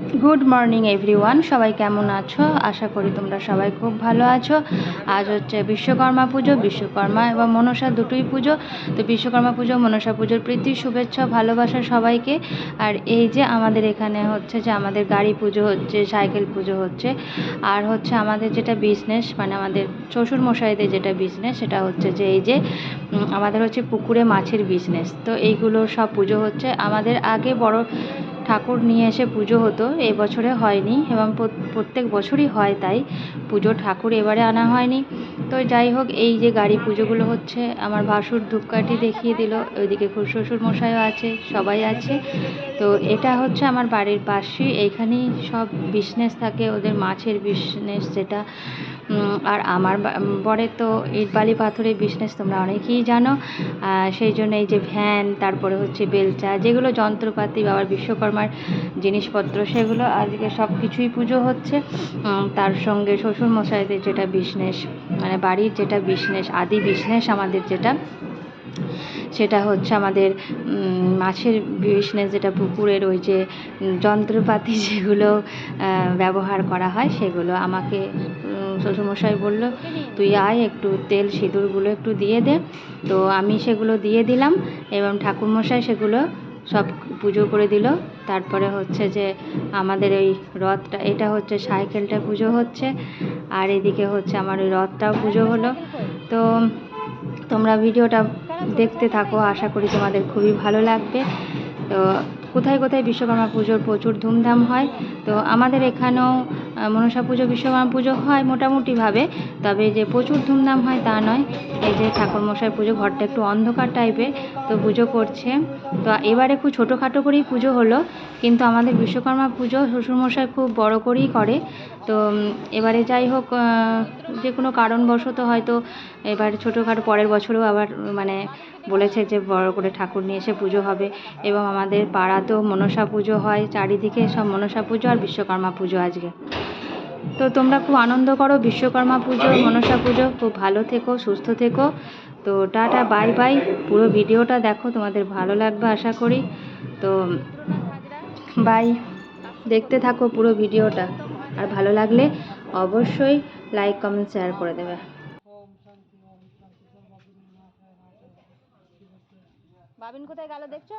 Good morning everyone সবাই কেমন আছো? আশা করি তোমরা সবাই খুব ভালো আছো। আজ হচ্ছে বিশ্বকর্মা পুজো, বিশ্বকর্মা এবং মনসা দুটোই পুজো। তো বিশ্বকর্মা পুজো, মনসা পুজোর প্রীতি, শুভেচ্ছা, ভালোবাসা সবাইকে। আর এই যে আমাদের এখানে হচ্ছে যে আমাদের গাড়ি পুজো হচ্ছে, সাইকেল পুজো হচ্ছে। আর হচ্ছে আমাদের যেটা বিজনেস মানে আমাদের শ্বশুর মশাইদের যেটা বিজনেস সেটা হচ্ছে যে এই যে আমাদের হচ্ছে পুকুরে মাছের বিজনেস তো এইগুলো সব পুজো হচ্ছে। আমাদের আগে বড় ঠাকুর নিয়ে এসে পুজো হতো। এই বছরে হয়নি এবং প্রত্যেক বছরই হয় তাই। পুজো ঠাকুর এবারে আনা হয়নি। তো যাই হোক, এই যে গাড়ি পুজোগুলো হচ্ছে, আমার ভাসুর ধূপকাঠি দেখিয়ে দিল। ওইদিকে শ্বশুর মশাইও আছে, সবাই আছে। তো এটা হচ্ছে আমার বাড়ির পাশেই। এইখানেই সব বিজনেস থাকে, ওদের মাছের বিজনেস যেটা আর আমার বা- বরের তো ইট, বালি, পাথরের বিজনেস তোমরা অনেকেই জানো। সেই জন্য এই যে ভ্যান তারপরে হচ্ছে বেলচা, যেগুলো যন্ত্রপাতি, বাবার বিশ্বকর্মার জিনিসপত্র, সেগুলো আজকে সব কিছুই পুজো হচ্ছে। তার সঙ্গে শ্বশুর মশাইদের যেটা বিজনেস মানে বাড়ির যেটা বিজনেস আদি বিজনেস আমাদের যেটা, সেটা হচ্ছে আমাদের মাছের বিজনেস যেটা পুকুরের ওই যে যন্ত্রপাতি যেগুলো ব্যবহার করা হয়, সেগুলো আমাকে শ্বশুরমশাই বলল, তুই আয়, একটু তেল, সিঁদুরগুলো একটু দিয়ে দে। তো আমি সেগুলো দিয়ে দিলাম এবং ঠাকুরমশাই সেগুলো সব পুজো করে দিল। তারপরে হচ্ছে যে আমাদের ওই রথটা, এটা হচ্ছে সাইকেলটা পুজো হচ্ছে। আর এদিকে হচ্ছে আমার ওই রথটাও পুজো হলো। তো তোমরা ভিডিওটা দেখতে থাকো, আশা করি তোমাদের খুবই ভালো লাগবে। তো কোথায় কোথায় বিশ্বকর্মা পুজোর প্রচুর ধুমধাম হয়, তো আমাদের এখানেও মনসা পুজো, বিশ্বকর্মা পুজো হয় মোটামুটিভাবে, তবে যে প্রচুর ধুমধাম হয় তা নয়। এই যে ঠাকুরমশাই পুজো, ঘরটা একটু অন্ধকার টাইপের তো পুজো করছে। তো এবারে খুব ছোটোখাটো করেই পুজো হলো, কিন্তু আমাদের বিশ্বকর্মা পুজো শ্বশুরমশাই খুব বড় করেই করে। তো এবারে যাই হোক যে কোনো কারণবশত হয়তো এবার ছোটোখাটো পরের বছরেও আবার মানে বলেছে যে বড় করে ঠাকুর নিয়ে এসে পুজো হবে। এবং আমাদের পাড়াতেও মনসা পুজো হয়, চারিদিকে সব মনসা পুজো আর বিশ্বকর্মা পুজো আজকে। তো তোমরা খুব আনন্দ করো, বিশ্বকর্মা পুজো, মনসা পুজো, খুব ভালো থেকো, সুস্থ থেকো। তো টাটা, বাই বাই। পুরো ভিডিওটা দেখো, তোমাদের ভালো লাগবে আশা করি। তো বাই। দেখতে থাকো পুরো ভিডিওটা। আর ভালো লাগলে অবশ্যই লাইক, কমেন্ট, শেয়ার করে দেবে। বাবিন কোথায় গেল দেখছ?